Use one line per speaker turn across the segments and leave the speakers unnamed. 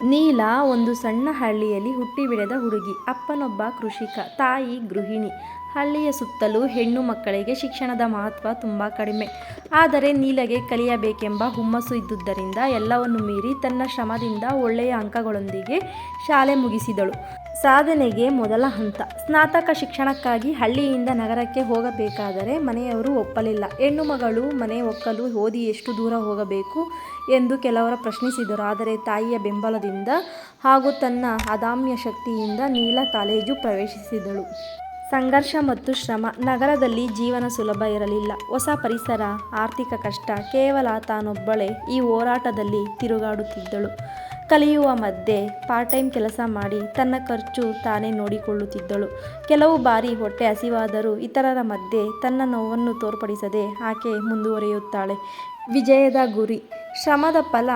ನೀಲ ಒಂದು ಸಣ್ಣ ಹಳ್ಳಿಯಲ್ಲಿ ಹುಟ್ಟಿ ಬೆಳೆದ ಹುಡುಗಿ, ಅಪ್ಪನೊಬ್ಬ ಕೃಷಿಕ, ತಾಯಿ ಗೃಹಿಣಿ. ಹಳ್ಳಿಯ ಸುತ್ತಲೂ ಹೆಣ್ಣು ಮಕ್ಕಳಿಗೆ ಶಿಕ್ಷಣದ ಮಹತ್ವ ತುಂಬ ಕಡಿಮೆ. ಆದರೆ ನೀಲಗೆ ಕಲಿಯಬೇಕೆಂಬ ಹುಮ್ಮಸ್ಸು ಇದ್ದುದರಿಂದ ಎಲ್ಲವನ್ನು ಮೀರಿ ತನ್ನ ಶ್ರಮದಿಂದ ಒಳ್ಳೆಯ ಅಂಕಗಳೊಂದಿಗೆ ಶಾಲೆ ಮುಗಿಸಿದಳು. ಸಾಧನೆಗೆ ಮೊದಲ ಹಂತ. ಸ್ನಾತಕ ಶಿಕ್ಷಣಕ್ಕಾಗಿ ಹಳ್ಳಿಯಿಂದ ನಗರಕ್ಕೆ ಹೋಗಬೇಕಾದರೆ ಮನೆಯವರು ಒಪ್ಪಲಿಲ್ಲ. ಹೆಣ್ಣು ಮಗಳು ಮನೆ ಒಕ್ಕಲು ಓದಿ ಎಷ್ಟು ದೂರ ಹೋಗಬೇಕು ಎಂದು ಕೆಲವರು ಪ್ರಶ್ನಿಸಿದರು. ಆದರೆ ತಾಯಿಯ ಬೆಂಬಲದಿಂದ ಹಾಗೂ ತನ್ನ ಅದಾಮ್ಯ ಶಕ್ತಿಯಿಂದ ನೀಲ ಕಾಲೇಜು ಪ್ರವೇಶಿಸಿದಳು. ಸಂಘರ್ಷ ಮತ್ತು ಶ್ರಮ. ನಗರದಲ್ಲಿ ಜೀವನ ಸುಲಭ ಇರಲಿಲ್ಲ. ಹೊಸ ಪರಿಸರ, ಆರ್ಥಿಕ ಕಷ್ಟ, ಕೇವಲ ತಾನೊಬ್ಬಳೇ ಈ ಹೋರಾಟದಲ್ಲಿ ತಿರುಗಾಡುತ್ತಿದ್ದಳು. ಕಲಿಯುವ ಮಧ್ಯೆ ಪಾರ್ಟ್ ಟೈಮ್ ಕೆಲಸ ಮಾಡಿ ತನ್ನ ಖರ್ಚು ತಾನೇ ನೋಡಿಕೊಳ್ಳುತ್ತಿದ್ದಳು. ಕೆಲವು ಬಾರಿ ಹೊಟ್ಟೆ ಹಸಿವಾದರೂ ಇತರರ ಮಧ್ಯೆ ತನ್ನ ನೋವನ್ನು ತೋರ್ಪಡಿಸದೆ ಆಕೆ ಮುಂದುವರಿಯುತ್ತಾಳೆ. ವಿಜಯದ ಗುರಿ. ಶ್ರಮದ ಫಲ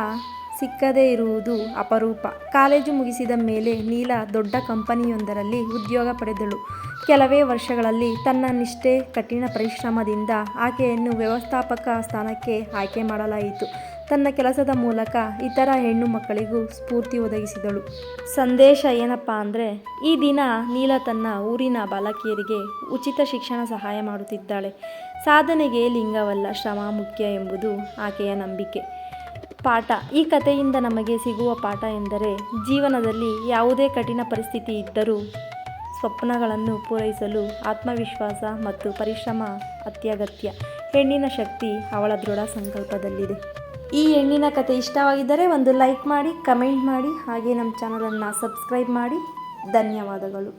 ಸಿಕ್ಕದೇ ಇರುವುದು ಅಪರೂಪ. ಕಾಲೇಜು ಮುಗಿಸಿದ ಮೇಲೆ ನೀಲ ದೊಡ್ಡ ಕಂಪನಿಯೊಂದರಲ್ಲಿ ಉದ್ಯೋಗ ಪಡೆದಳು. ಕೆಲವೇ ವರ್ಷಗಳಲ್ಲಿ ತನ್ನ ನಿಷ್ಠೆ, ಕಠಿಣ ಪರಿಶ್ರಮದಿಂದ ಆಕೆಯನ್ನು ವ್ಯವಸ್ಥಾಪಕ ಸ್ಥಾನಕ್ಕೆ ಆಯ್ಕೆ ಮಾಡಲಾಯಿತು. ತನ್ನ ಕೆಲಸದ ಮೂಲಕ ಇತರ ಹೆಣ್ಣು ಮಕ್ಕಳಿಗೂ ಸ್ಫೂರ್ತಿ ಒದಗಿಸಿದಳು. ಸಂದೇಶ ಏನಪ್ಪ ಅಂದರೆ, ಈ ದಿನ ನೀಲ ತನ್ನ ಊರಿನ ಬಾಲಕಿಯರಿಗೆ ಉಚಿತ ಶಿಕ್ಷಣ ಸಹಾಯ ಮಾಡುತ್ತಿದ್ದಾಳೆ. ಸಾಧನೆಗೆ ಲಿಂಗವಲ್ಲ, ಶ್ರಮ ಮುಖ್ಯ ಎಂಬುದು ಆಕೆಯ ನಂಬಿಕೆ. ಪಾಠ. ಈ ಕಥೆಯಿಂದ ನಮಗೆ ಸಿಗುವ ಪಾಠ ಎಂದರೆ, ಜೀವನದಲ್ಲಿ ಯಾವುದೇ ಕಠಿಣ ಪರಿಸ್ಥಿತಿ ಇದ್ದರೂ ಸ್ವಪ್ನಗಳನ್ನು ಪೂರೈಸಲು ಆತ್ಮವಿಶ್ವಾಸ ಮತ್ತು ಪರಿಶ್ರಮ ಅತ್ಯಗತ್ಯ. ಹೆಣ್ಣಿನ ಶಕ್ತಿ ಅವಳ ದೃಢ ಸಂಕಲ್ಪದಲ್ಲಿದೆ. ಈ ಹೆಣ್ಣಿನ ಕತೆ ಇಷ್ಟವಾಗಿದ್ದರೆ ಒಂದು ಲೈಕ್ ಮಾಡಿ, ಕಮೆಂಟ್ ಮಾಡಿ, ಹಾಗೆ ನಮ್ಮ ಚಾನಲನ್ನು ಸಬ್ಸ್ಕ್ರೈಬ್ ಮಾಡಿ. ಧನ್ಯವಾದಗಳು.